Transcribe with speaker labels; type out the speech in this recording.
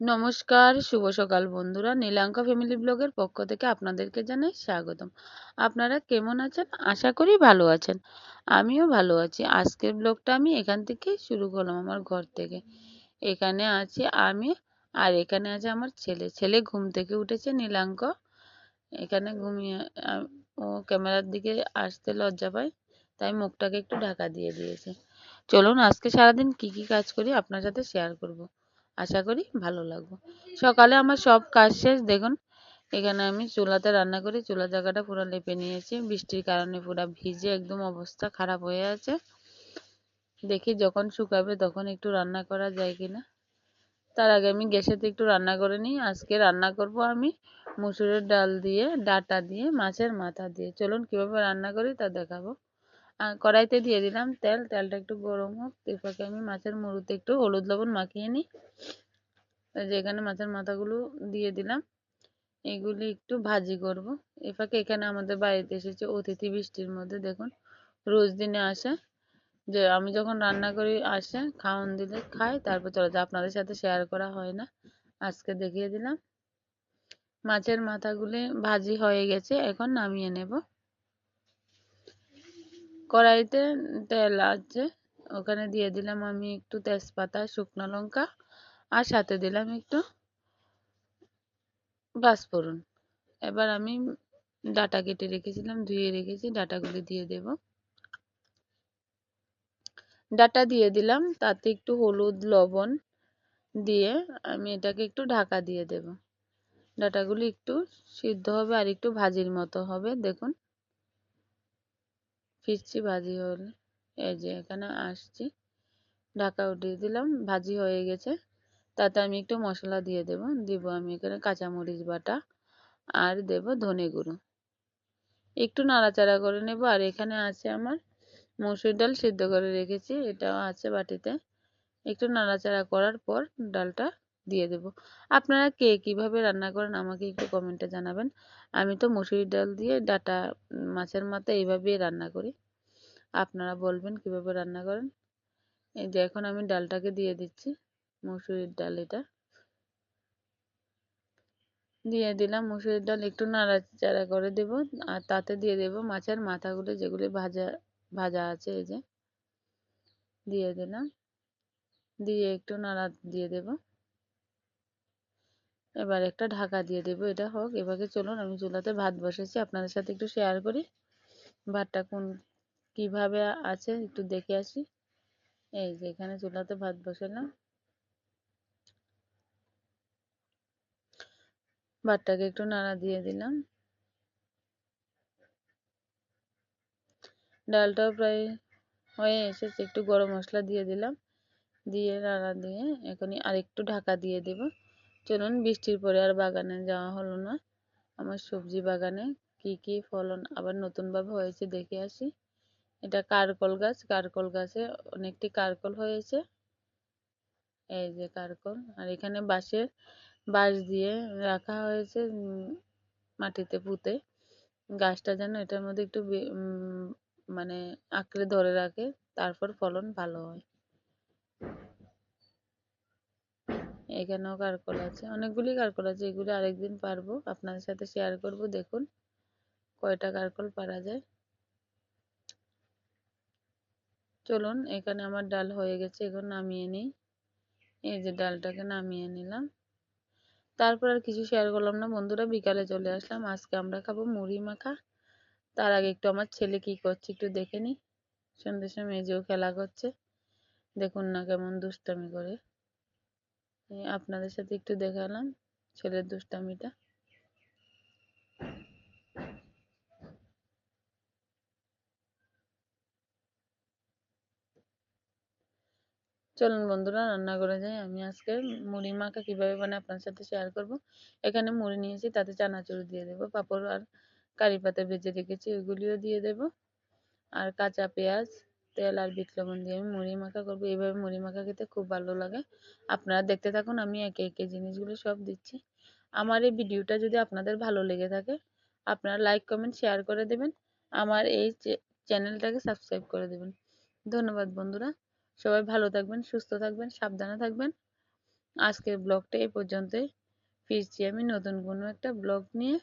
Speaker 1: নমস্কার, শুভ সকাল বন্ধুরা। নীলাঙ্কা ফ্যামিলি ব্লগের পক্ষ থেকে আপনাদেরকে জানাই স্বাগতম। আপনারা কেমন আছেন? আশা করি ভালো আছেন। আমিও ভালো আছি। আজকের ব্লগটা আমি এখান থেকে শুরু করলাম আমার ঘর থেকে। এখানে আছি আমি আর এখানে আছে আমার ছেলে। ছেলে ঘুম থেকে উঠেছে নীলাঙ্ক। এখানে ঘুমিয়ে ও ক্যামেরার দিকে আসতে লজ্জা পায়, তাই মুখটাকে একটু ঢাকা দিয়ে দিয়েছে। চলুন আজকে সারাদিন কি কি কাজ করি আপনার সাথে শেয়ার করব। আশা করি ভালো লাগবে। সকালে আমার সব কাজ শেষ। দেখুন, এখানে আমি চুলাতে রান্না করি। চুলা জায়গাটা পুরো লেপে নিয়েছি। বৃষ্টির কারণে পুরো ভিজে একদম অবস্থা খারাপ হয়ে আছে। দেখি যখন শুকাবে তখন একটু রান্না করা যায় কিনা। তার আগে আমি গ্যাসেতে একটু রান্না করে নিই। আজকে রান্না করব আমি মুসুরের ডাল দিয়ে, ডাটা দিয়ে, মাছের মাথা দিয়ে। চলুন কীভাবে রান্না করি তা দেখাবো। কড়াইতে দিয়ে দিলাম তেল। তেলটা একটু গরম হোক, এরপরে আমি মাছের মুড়োতে একটু হলুদ লবণ মাখিয়ে নিই। যেখানে মাছের মাথাগুলো দিয়ে দিলাম। এগুলি একটু ভাজি করব। এ ফাঁকে এখানে আমাদের বাড়িতে এসেছে অতিথি বৃষ্টির মধ্যে, দেখুন। রোজ দিনে আসে। যে আমি যখন রান্না করি, আসে, খাওয়ান দিলে খায় তারপর চলে যায়। আপনাদের সাথে শেয়ার করা হয় না। আজকে দেখিয়ে দিলাম। মাছের মাথাগুলি ভাজি হয়ে গেছে, এখন নামিয়ে নেব। কড়াইতে তেল আছে, ওখানে দিয়ে দিলাম আমি একটু তেজপাতা, শুকনো লঙ্কা, আর সাথে দিলাম একটু পাঁচফোড়ন। এবার আমি ডাটা কেটে রেখেছিলাম, ধুয়ে রেখেছি, ডাটাগুলি দিয়ে দেব। ডাটা দিয়ে দিলাম, তাতে একটু হলুদ, লবণ দিয়ে আমি এটাকে একটু ঢাকা দিয়ে দেব। ডাটাগুলি একটু সিদ্ধ হবে আর একটু ভাজির মতো হবে, দেখুন। ফিরছি, ভাজি হলে। এই যে এখানে আসছি। ঢাকা উঠিয়ে দিলাম, ভাজি হয়ে গেছে। তাতে আমি একটু মশলা দিয়ে দেব। দিব আমি এখানে কাঁচামরিচ বাটা আর দেব ধনে গুঁড়ো। একটু নাড়াচাড়া করে নেব। আর এখানে আছে আমার মসুর ডাল সিদ্ধ করে রেখেছি। এটাও আছে বাটিতে। একটু নাড়াচাড়া করার পর ডালটা দিয়ে দেব। আপনারা কে কীভাবে রান্না করেন আমাকে একটু কমেন্টে জানাবেন। আমি তো মুসুরি ডাল দিয়ে ডাটা মাছের মাথা এইভাবেই রান্না করি। আপনারা বলবেন কীভাবে রান্না করেন। এই যে এখন আমি ডালটাকে দিয়ে দিচ্ছি, মুসুরির ডাল এটা। দিয়ে দিলাম মুসুরির ডাল, একটু নাড়াচাড়া করে দেব, আর তাতে দিয়ে দেব মাছের মাথাগুলো যেগুলি ভাজা ভাজা আছে এই যে। দিয়ে দিলাম। দিয়ে একটু নাড়া, দিয়ে দেব। এবার একটা ঢাকা দিয়ে দেব, এটা হোক এবারে চলুন, আমি চুলাতে ভাত বসেছি, আপনাদের সাথে একটু শেয়ার করি। ভাতটা কোন, কীভাবে আছে, একটু দেখে আসি। এই যে, এখানে চুলাতে ভাত বসালাম। ভাতটাকে একটু নাড়া দিয়ে দিলাম। ডালটাও প্রায় হয়ে এসেছে, একটু গরম মশলা দিয়ে দিলাম। দিয়ে নাড়া দিয়ে এখনই আর একটু ঢাকা দিয়ে দেব। চলুন বৃষ্টির পরে আর বাগানে যাওয়া হলো না। আমার সবজি বাগানে কি কি ফলন আবার নতুনভাবে হয়েছে দেখে আসি। এটা কারকল গাছ, কারকল গাছে অনেকটি কারকল হয়েছে। এই যে কারকল, আর এখানে বাঁশের বাঁশ দিয়ে রাখা হয়েছে মাটিতে পুঁতে। গাছটা যেন এটার মধ্যে একটু মানে আঁকড়ে ধরে রাখে, তারপর ফলন ভালো হয়। এখানেও কারকল আছে। অনেকগুলি কারকল আছে, এগুলি আরেকদিন পারব। আপনাদের সাথে শেয়ার করব, দেখুন কয়টা কারকল পারা যায়। চলুন, এখানে আমার ডাল হয়ে গেছে, এখন নামিয়ে নিই। এই যে ডালটাকে নামিয়ে নিলাম। তারপর আর কিছু শেয়ার করলাম না। বন্ধুরা, বিকালে চলে আসলাম। আজকে আমরা খাব মুড়ি মাখা। তার আগে একটু আমার ছেলে কি করছে একটু দেখে নিই। সন্ধ্যের সময় মেজেও খেলা করছে। দেখুন না কেমন দুষ্টামি করে। আপনাদের সাথে একটু দেখালাম ছেলের দুষ্টামিটা। চলুন বন্ধুরা, রান্না করে যাই। আমি আজকে মুড়ি মাখা কীভাবে বানাই আপনার সাথে শেয়ার করব। এখানে মুড়ি নিয়েছি, তাতে চানাচুর দিয়ে দেব, পাঁপড় আর কারি পাতা ভেজে রেখেছি, ওইগুলিও দিয়ে দেব। আর কাঁচা পেঁয়াজ তেল আর বিট লবণ দিয়ে আমি মুড়ি মাখা করব। এইভাবে মুড়ি মাখা খেতে খুব ভালো লাগে। আপনারা দেখতে থাকুন, আমি একে একে জিনিসগুলো সব দিচ্ছি। আমার এই ভিডিওটা যদি আপনাদের ভালো লেগে থাকে, আপনারা লাইক, কমেন্ট, শেয়ার করে দেবেন। আমার এই চ্যানেলটাকে সাবস্ক্রাইব করে দেবেন। ধন্যবাদ বন্ধুরা। সবাই ভালো থাকবেন, সুস্থ থাকবেন, সাবধানে থাকবেন। আজকের ব্লগটা এই পর্যন্তই। ফিরছি আমি নতুন কোনো একটা ব্লগ নিয়ে।